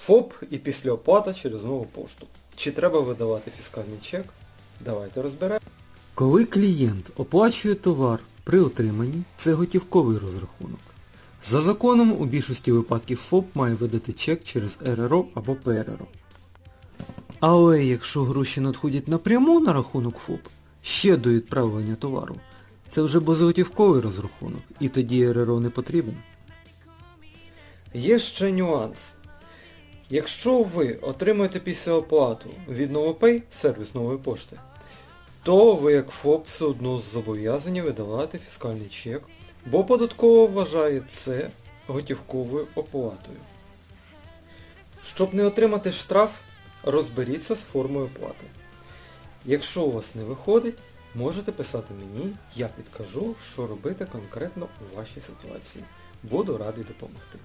ФОП і після оплата через нову пошту. Чи треба видавати фіскальний чек? Давайте розберемо. Коли клієнт оплачує товар при отриманні, це готівковий розрахунок. За законом у більшості випадків ФОП має видати чек через РРО або ПРРО. Але якщо гроші надходять напряму на рахунок ФОП, ще до відправлення товару, це вже безготівковий розрахунок, і тоді РРО не потрібен. Є ще нюанс. Якщо ви отримуєте після оплату від Новопay, сервіс нової пошти, то ви як ФОП все одно зобов'язані видавати фіскальний чек, бо податково вважає це готівковою оплатою. Щоб не отримати штраф, розберіться з формою оплати. Якщо у вас не виходить, можете писати мені, я підкажу, що робити конкретно у вашій ситуації. Буду радий допомогти.